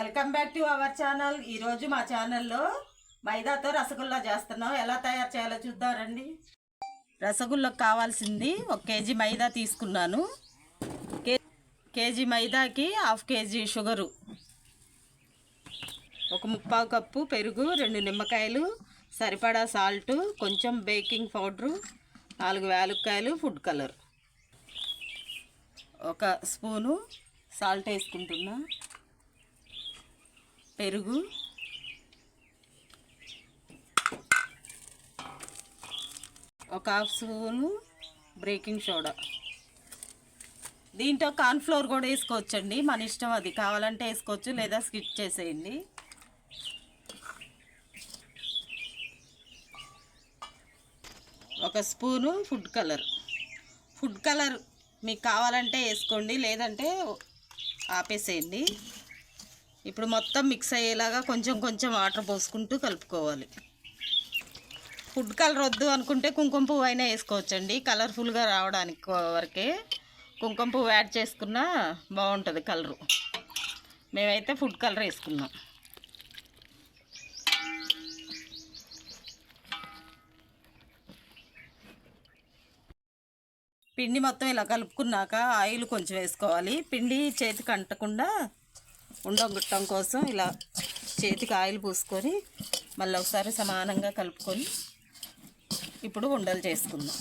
Welcome back to our channel ఈరోజు మా ఛానల్లో మైదాతో రసగుల్లా చేస్తున్నాం. ఎలా తయారు చేయాలో చూద్దారండి రసగుల్లకు కావాల్సింది ఒక కేజీ మైదా తీసుకున్నాను. కే కేజీ మైదాకి హాఫ్ కేజీ షుగరు. ఒక ముప్పావు కప్పు పెరుగు రెండు నిమ్మకాయలు సరిపడా సాల్ట్ కొంచెం బేకింగ్ పౌడరు నాలుగు వేలుక్కాయలు ఫుడ్ కలర్. ఒక స్పూను సాల్ట్ వేసుకుంటున్నా. పెరుగు. ఒక హాఫ్ స్పూను బ్రేకింగ్ సోడా. దీంట్లో కార్న్ఫ్లోర్ కూడా వేసుకోవచ్చండి. మన ఇష్టం అది. కావాలంటే వేసుకోవచ్చు లేదా స్కిప్ చేసేయండి. ఒక spoon food colour. Food colour మీకు కావాలంటే వేసుకోండి లేదంటే ఆపేసేయండి. ఇప్పుడు మొత్తం మిక్స్ అయ్యేలాగా కొంచెం కొంచెం వాటర్ పోసుకుంటూ కలుపుకోవాలి. ఫుడ్ కలర్ వద్దు అనుకుంటే కుంకుమ పువ్వు అయినా వేసుకోవచ్చండి. కలర్ఫుల్గా రావడానికి వరకే కుంకుమ పువ్వు యాడ్ చేసుకున్నా బాగుంటుంది కలరు మేమైతే ఫుడ్ కలర్ వేసుకున్నాం. పిండి మొత్తం ఇలా కలుపుకున్నాక ఆయిల్ కొంచెం వేసుకోవాలి. పిండి చేతికి అంటకుండా ఉండగొట్టడం కోసం ఇలా చేతికి ఆయిల్ పూసుకొని మళ్ళీ ఒకసారి సమానంగా కలుపుకొని ఇప్పుడు ఉండలు చేసుకుందాం.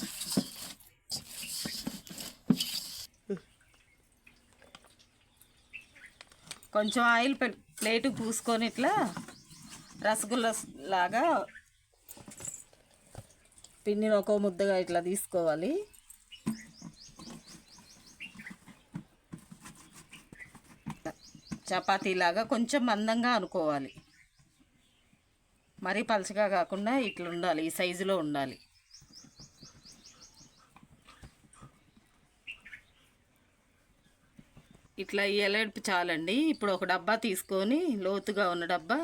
కొంచెం ఆయిల్ పె- ప్లేటు పూసుకొని ఇట్లా రసగుల్లా లాగా పిండిని ఒక ముద్దగా ఇట్లా తీసుకోవాలి. చపాతీలాగా కొంచెం మందంగా అనుకోవాలి. మరీ పలచగా కాకుండా ఇట్లా ఉండాలి ఈ సైజులో ఉండాలి. ఇట్లా ఈ ఎలడుపు చాలండి. ఇప్పుడు ఒక డబ్బా తీసుకొని లోతుగా ఉన్న డబ్బా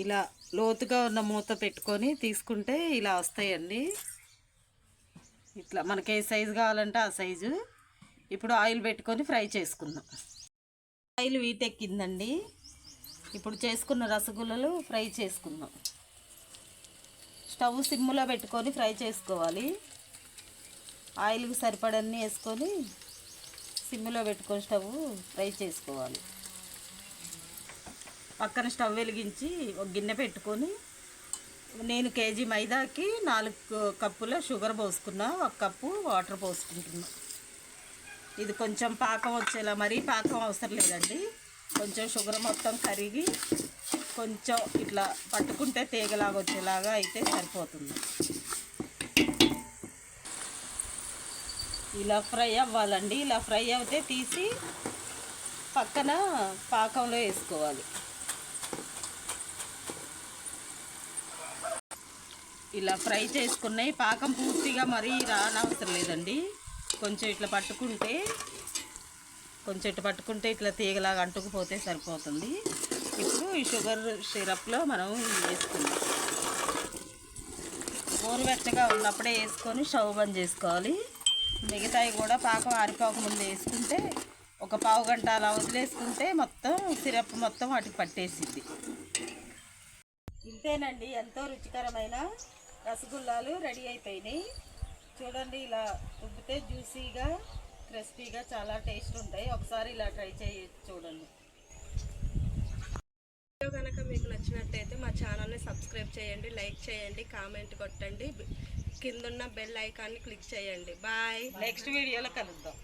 ఇలా లోతుగా ఉన్న మూత పెట్టుకొని తీసుకుంటే ఇలా వస్తాయండి. ఇట్లా మనకి ఏ సైజు కావాలంటే ఆ సైజు ఇప్పుడు ఆయిల్ పెట్టుకొని ఫ్రై చేసుకుందాం. ఆయిల్ వీటెక్కిందండి ఇప్పుడు చేసుకున్న రసగుల్లలు ఫ్రై చేసుకుందాం. స్టవ్ సిమ్లో పెట్టుకొని ఫ్రై చేసుకోవాలి. ఆయిల్కి సరిపడన్నీ వేసుకొని సిమ్లో పెట్టుకొని స్టవ్ ఫ్రై చేసుకోవాలి. పక్కన స్టవ్ వెలిగించి ఒక గిన్నె పెట్టుకొని నేను కేజీ మైదాకి నాలుగు కప్పుల షుగర్ పోసుకున్నా ఒక కప్పు వాటర్ పోసుకుంటున్నా. ఇది కొంచెం పాకం వచ్చేలా మరీ పాకం అవసరం లేదండి. కొంచెం షుగర్ మొత్తం కరిగి కొంచెం ఇట్లా పట్టుకుంటే తీగలాగా వచ్చేలాగా అయితే సరిపోతుంది. ఇలా ఫ్రై అవ్వాలండి. ఇలా ఫ్రై అయితే తీసి పక్కన పాకంలో వేసుకోవాలి. ఇలా ఫ్రై చేసుకున్నాయి పాకం పూర్తిగా మరీ రానవసరం లేదండి. కొంచెం ఇట్లా పట్టుకుంటే కొంచెం ఇట్లా పట్టుకుంటే ఇట్లా తీగలాగా అంటుకుపోతే సరిపోతుంది. ఇప్పుడు ఈ షుగర్ సిరప్లో మనం వేసుకుందాం. గోరువెచ్చగా ఉన్నప్పుడే వేసుకొని స్టవ్ బంద్ చేసుకోవాలి. మిగతాయి కూడా పాకం ఆరిపోకముందు వేసుకుంటే ఒక పావు గంట అలా వదిలేసుకుంటే మొత్తం సిరప్ మొత్తం వాటికి పట్టేసిద్ది. ఇంతేనండి ఎంతో రుచికరమైన రసగుల్లాలు రెడీ అయిపోయినాయి. చూడండి ఇలా ఉబ్బితే జ్యూసీగా క్రిస్పీగా చాలా టేస్ట్ ఉంటాయి. ఒకసారి ఇలా ట్రై చేయ చూడండి. వీడియో కనుక మీకు నచ్చినట్టయితే మా ఛానల్ని సబ్స్క్రైబ్ చేయండి లైక్ చేయండి కామెంట్ కొట్టండి. కిందున్న బెల్ ఐకాన్ని క్లిక్ చేయండి. బాయ్. నెక్స్ట్ వీడియోలో కలుద్దాం.